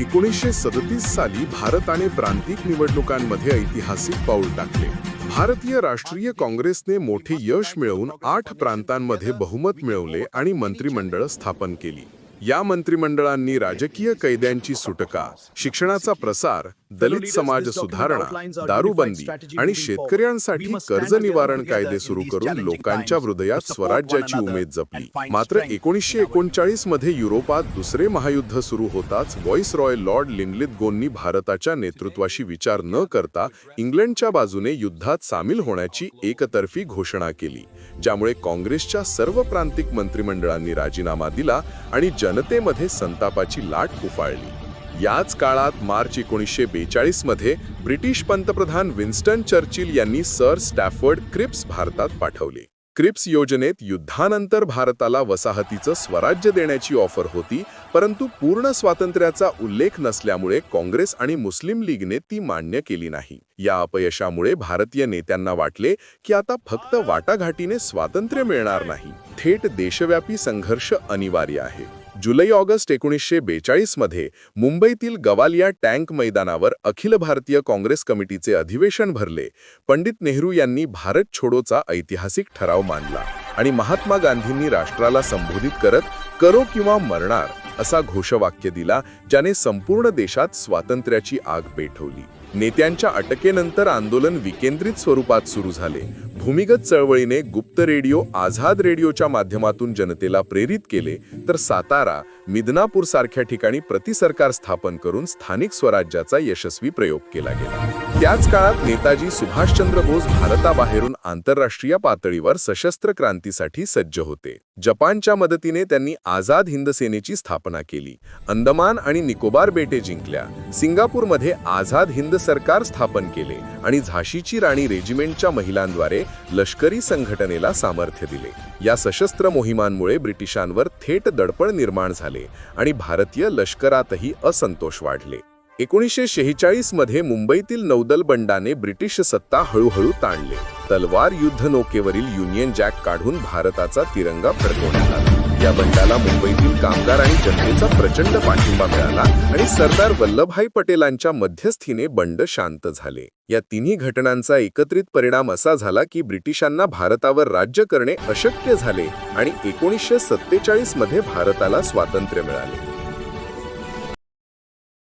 एकोणीसशे सदतीस साली भारताने प्रांतिक निवडणुकांमध्ये ऐतिहासिक पाऊल टाकले. भारतीय राष्ट्रीय काँग्रेसने मोठे यश मिळवून आठ प्रांतांमध्ये बहुमत मिळवले आणि मंत्रिमंडळ स्थापन केली. या मंत्रिमंडळांनी राजकीय कैद्यांची सुटका शिक्षणाचा प्रसार दलित समाज सुधारणा दारूबंदी आणि शेतकऱ्यांसाठी कर्ज निवारण कायदे सुरू करून लोकांच्या हृदयात स्वराज्याची उमेद जपली. मात्र एकोणीसशे एकोणचाळीसमध्ये युरोपात दुसरे महायुद्ध सुरू होताच व्हॉइस रॉय लॉर्ड लिनलित गोंनी भारताच्या नेतृत्वाशी विचार न करता इंग्लंडच्या बाजूने युद्धात सामील होण्याची एकतर्फी घोषणा केली ज्यामुळे काँग्रेसच्या सर्व प्रांतिक मंत्रिमंडळांनी राजीनामा दिला आणि जनतेमध्ये संतापाची लाट उफाळली. याच काळात मार्च एकोणीसशे बेचाळीसमध्ये ब्रिटिश पंतप्रधान विन्स्टन चर्चिल यांनी सर स्टॅफर्ड क्रिप्स भारतात पाठवले. क्रिप्स योजनेत युद्धानंतर भारताला वसाहतीचं स्वराज्य देण्याची ऑफर होती परंतु पूर्ण स्वातंत्र्याचा उल्लेख नसल्यामुळे काँग्रेस आणि मुस्लिम लीगने ती मान्य केली नाही. या अपयशामुळे भारतीय नेत्यांना वाटले की आता फक्त वाटाघाटीने स्वातंत्र्य मिळणार नाही. थेट देशव्यापी संघर्ष अनिवार्य आहे. जुलै ऑगस्ट एकोणीसशे बेचाळीसमध्ये मुंबईतील गवालिया टँक मैदानावर अखिल भारतीय काँग्रेस कमिटीचे अधिवेशन भरले. पंडित नेहरू यांनी भारत छोडोचा ऐतिहासिक ठराव मानला आणि महात्मा गांधींनी राष्ट्राला संबोधित करत करो किंवा मरणार असा घोषवाक्य दिला ज्याने संपूर्ण देशात स्वातंत्र्याची आग पेठवली. नेत्यांच्या अटकेनंतर आंदोलन विकेंद्रित स्वरूपात सुरू झाले. भूमिगत चळवळीने गुप्त रेडिओ आझाद रेडिओच्या माध्यमातून जनतेला प्रेरित केले तर सातारा मिदनापूर सारख्या ठिकाणी प्रतिसरकार स्थापन करून स्थानिक स्वराज्याचा यशस्वी प्रयोग केला गेला. त्याच काळात नेताजी सुभाषचंद्र बोस भारताबाहेरून आंतरराष्ट्रीय पातळीवर सशस्त्र क्रांतीसाठी सज्ज होते. जपानच्या मदतीने त्यांनी आझाद हिंद सेनेची स्थापना केली. अंदमान आणि निकोबार बेटे जिंकल्या. सिंगापूरमध्ये आझाद हिंद सरकार स्थापन केले आणि झाशीची राणी रेजिमेंटच्या महिलांद्वारे लष्करी संघटनेला सामर्थ्य दिले. या सशस्त्र मोहिमांमुळे ब्रिटिशांवर थेट दडपण निर्माण झाले. आणि भारतीय लष्करातही असंतोष वाढले. एकोणीसशे शेहेचाळीसमध्ये मुंबईतील नौदल बंडाने ब्रिटिश सत्ता हळूहळू ताणले. तलवार युद्ध नौकेवरील युनियन जॅक काढून भारताचा तिरंगा फडकवण्यात आला. या बंडाला मुंबईतील कामगार आणि जनतेचा प्रचंड पाठिंबा मिळाला आणि सरदार वल्लभभाई पटेलांच्या मध्यस्थीने बंड शांत झाले. या तिन्ही घटनांचा एकत्रित परिणाम असा झाला की ब्रिटिशांना भारतावर राज्य करणे अशक्य झाले आणि एकोणीसशे सत्तेचाळीसमध्ये भारताला स्वातंत्र्य मिळाले.